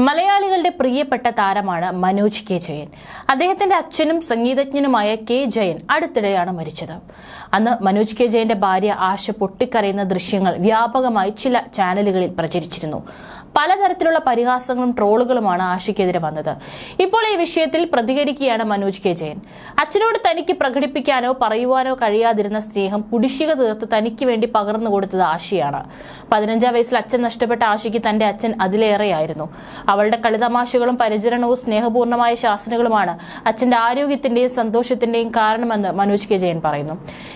മലയാളികളുടെ പ്രിയപ്പെട്ട താരമാണ് മനോജ് കെ ജയൻ. അദ്ദേഹത്തിന്റെ അച്ഛനും സംഗീതജ്ഞനുമായ കെ ജയൻ അടുത്തിടെയാണ് മരിച്ചത്. അന്ന് മനോജ് കെ ജയന്റെ ഭാര്യ ആശ പൊട്ടിക്കരയുന്ന ദൃശ്യങ്ങൾ വ്യാപകമായി ചില ചാനലുകളിൽ പ്രചരിച്ചിരുന്നു. പലതരത്തിലുള്ള പരിഹാസങ്ങളും ട്രോളുകളുമാണ് ആശയ്ക്കെതിരെ വന്നത്. ഇപ്പോൾ ഈ വിഷയത്തിൽ പ്രതികരിക്കുകയാണ് മനോജ് കെ ജയൻ. അച്ഛനോട് തനിക്ക് പ്രകടിപ്പിക്കാനോ പറയുവാനോ കഴിയാതിരുന്ന സ്നേഹം കുടിശ്ശിക തീർത്ത് തനിക്ക് വേണ്ടി പകർന്നു കൊടുത്തത് ആശയാണ്. പതിനഞ്ചാം വയസ്സിൽ അച്ഛൻ നഷ്ടപ്പെട്ട ആശയ്ക്ക് തന്റെ അച്ഛൻ അതിലേറെയായിരുന്നു. അവളുടെ കളിതമാശകളും പരിചരണവും സ്നേഹപൂർണമായ ശാസനകളുമാണ് അച്ഛന്റെ ആരോഗ്യത്തിന്റെയും സന്തോഷത്തിന്റെയും കാരണമെന്ന് മനോജ് കെ ജയൻ പറയുന്നു.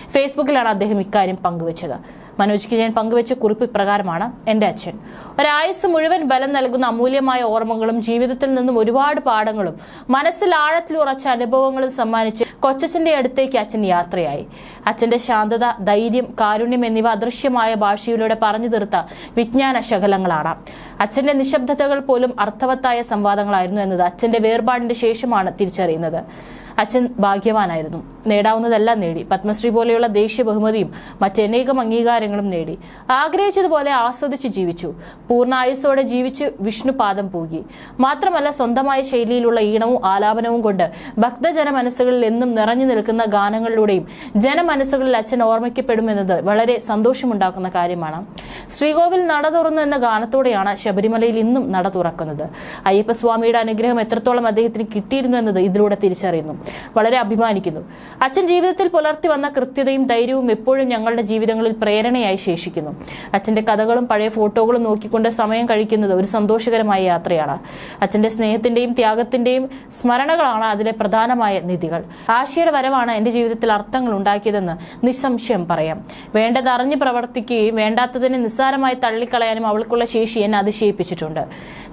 ഫേസ്ബുക്കിലാണ് അദ്ദേഹം ഇക്കാര്യം പങ്കുവച്ചത്. മനോജ് കിരൺ പങ്കുവച്ച കുറിപ്പ് ഇപ്രകാരമാണ്. എന്റെ അച്ഛൻ ഒരായുസ് മുഴുവൻ ബലം നൽകുന്ന അമൂല്യമായ ഓർമ്മകളും ജീവിതത്തിൽ നിന്നും ഒരുപാട് പാഠങ്ങളും മനസ്സിൽ ആഴത്തിൽ ഉറച്ച അനുഭവങ്ങളും സമ്മാനിച്ച് കൊച്ചച്ഛന്റെ അടുത്തേക്ക് അച്ഛൻ യാത്രയായി. അച്ഛന്റെ ശാന്തത ധൈര്യം കാരുണ്യം എന്നിവ അദൃശ്യമായ ഭാഷയിലൂടെ പറഞ്ഞു തീർത്ത വിജ്ഞാന ശകലങ്ങളാണ്. അച്ഛന്റെ നിശബ്ദതകൾ പോലും അർത്ഥവത്തായ സംവാദങ്ങളായിരുന്നു എന്നത് അച്ഛന്റെ വേർപാടിന്റെ ശേഷമാണ് തിരിച്ചറിയുന്നത്. അച്ഛൻ ഭാഗ്യവാനായിരുന്നു. നേടാവുന്നതെല്ലാം നേടി. പത്മശ്രീ പോലെയുള്ള ദേശീയ ബഹുമതിയും മറ്റനേകം അംഗീകാരങ്ങളും നേടി. ആഗ്രഹിച്ചതുപോലെ ആസ്വദിച്ച് ജീവിച്ചു. പൂർണായുസ്സോടെ ജീവിച്ച് വിഷ്ണു പാദം പൂകി. മാത്രമല്ല സ്വന്തമായ ശൈലിയിലുള്ള ഈണവും ആലാപനവും കൊണ്ട് ഭക്തജന മനസ്സുകളിൽ എന്നും നിറഞ്ഞു നിൽക്കുന്ന ഗാനങ്ങളിലൂടെയും ജനമനസ്സുകളിൽ അച്ഛൻ ഓർമ്മിക്കപ്പെടുമെന്നത് വളരെ സന്തോഷമുണ്ടാക്കുന്ന കാര്യമാണ്. ശ്രീകോവിൽ നട തുറന്നു എന്ന ഗാനത്തോടെയാണ് ശബരിമലയിൽ ഇന്നും നട തുറക്കുന്നത്. അയ്യപ്പസ്വാമിയുടെ അനുഗ്രഹം എത്രത്തോളം അദ്ദേഹത്തിന് കിട്ടിയിരുന്നു എന്നത് ഇതിലൂടെ തിരിച്ചറിയുന്നു. വളരെ അഭിമാനിക്കുന്നു. അച്ഛൻ ജീവിതത്തിൽ പുലർത്തി വന്ന കൃത്യതയും ധൈര്യവും എപ്പോഴും ഞങ്ങളുടെ ജീവിതങ്ങളിൽ പ്രേരണയായി ശേഷിക്കുന്നു. അച്ഛന്റെ കഥകളും പഴയ ഫോട്ടോകളും നോക്കിക്കൊണ്ട് സമയം കഴിക്കുന്നത് ഒരു സന്തോഷകരമായ യാത്രയാണ്. അച്ഛന്റെ സ്നേഹത്തിന്റെയും ത്യാഗത്തിന്റെയും സ്മരണകളാണ് അതിലെ പ്രധാനമായ നിധികൾ. ആശയുടെ വരവാണ് എന്റെ ജീവിതത്തിൽ അർത്ഥങ്ങൾ ഉണ്ടാക്കിയതെന്ന് നിസ്സംശയം പറയാം. വേണ്ടത് അറിഞ്ഞു പ്രവർത്തിക്കുകയും വേണ്ടാത്തതിനെ നിസ്സാരമായി തള്ളിക്കളയാനും അവൾക്കുള്ള ശേഷി എന്നെ അതിശയിപ്പിച്ചിട്ടുണ്ട്.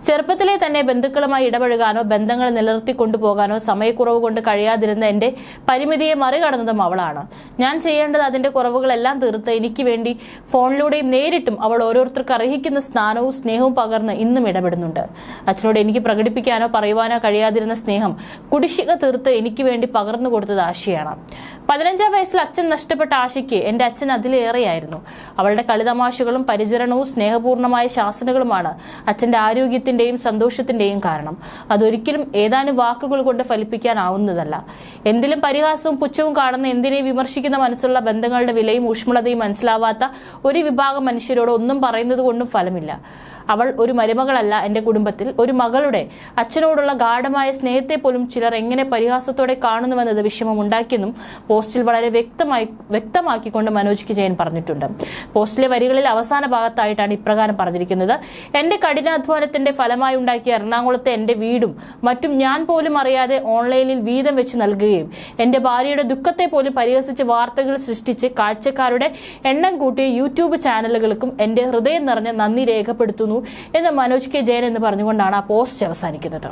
ചെറുപ്പത്തിലെ തന്നെ ബന്ധുക്കളുമായി ഇടപഴകാനോ ബന്ധങ്ങൾ നിലനിർത്തി കൊണ്ടുപോകാനോ സമയക്കുറവ് കൊണ്ട് കഴിയാതിരുന്ന എന്റെ പരിമിതിയെ മറികടന്നതും അവളാണ്. ഞാൻ ചെയ്യേണ്ടത് അതിന്റെ കുറവുകളെല്ലാം തീർത്ത് എനിക്ക് വേണ്ടി ഫോണിലൂടെയും നേരിട്ടും അവൾ ഓരോരുത്തർക്ക് അർഹിക്കുന്ന സ്നാനവും സ്നേഹവും പകർന്ന് ഇന്നും ഇടപെടുന്നുണ്ട്. അച്ഛനോട് എനിക്ക് പ്രകടിപ്പിക്കാനോ പറയുവാനോ കഴിയാതിരുന്ന സ്നേഹം കുടിശ്ശിക തീർത്ത് എനിക്ക് വേണ്ടി പകർന്നു കൊടുത്തത് ആശയാണ്. പതിനഞ്ചാം വയസ്സിൽ അച്ഛൻ നഷ്ടപ്പെട്ട ആശയ്ക്ക് എന്റെ അച്ഛൻ അതിലേറെയായിരുന്നു. അവളുടെ കളിതമാശകളും പരിചരണവും സ്നേഹപൂർണമായ ശാസനകളുമാണ് അച്ഛന്റെ ആരോഗ്യത്തിന്റെയും സന്തോഷത്തിന്റെയും കാരണം. അതൊരിക്കലും ഏതാനും വാക്കുകൾ കൊണ്ട് ഫലിപ്പിക്കാനാവുന്നതല്ല. എന്തിലും പരിഹാസവും പുച്ഛവും കാണുന്ന എന്തിനെ വിമർശിക്കുന്ന മനസ്സുള്ള ബന്ധങ്ങളുടെ വിലയും ഊഷ്മളതയും മനസ്സിലാവാത്ത ഒരു വിഭാഗം മനുഷ്യരോട് ഒന്നും പറയുന്നത് കൊണ്ടും ഫലമില്ല. അവൾ ഒരു മരുമകളല്ല എന്റെ കുടുംബത്തിൽ. ഒരു മകളുടെ അച്ഛനോടുള്ള ഗാഠമായ സ്നേഹത്തെ പോലും ചിലർ എങ്ങനെ പരിഹാസത്തോടെ കാണുന്നുവെന്നത് വിഷമമുണ്ടാക്കിയെന്നും പോസ്റ്റിൽ വളരെ വ്യക്തമായി വ്യക്തമാക്കിക്കൊണ്ട് മനോജ് ജയൻ പറഞ്ഞിട്ടുണ്ട്. പോസ്റ്റിലെ വരികളിൽ അവസാന ഭാഗത്തായിട്ടാണ് ഇപ്രകാരം പറഞ്ഞിരിക്കുന്നത്. എന്റെ കഠിനാധ്വാനത്തിന്റെ ഫലമായി ഉണ്ടാക്കിയ എറണാകുളത്തെ എന്റെ വീടും മറ്റും ഞാൻ പോലും അറിയാതെ ഓൺലൈനിൽ വീതം വെച്ച് നൽകുകയും എന്റെ ഭാര്യയുടെ ദുഃഖത്തെ പോലും പരിഹസിച്ച് വാർത്തകൾ സൃഷ്ടിച്ച് കാഴ്ചക്കാരുടെ എണ്ണം കൂട്ടിയ യൂട്യൂബ് ചാനലുകൾക്കും എന്റെ ഹൃദയം നിറഞ്ഞ നന്ദി രേഖപ്പെടുത്തുന്നു എന്ന് മനോജ് കെ ജയൻ എന്ന് പറഞ്ഞുകൊണ്ടാണ് ആ പോസ്റ്റ് അവസാനിക്കുന്നത്.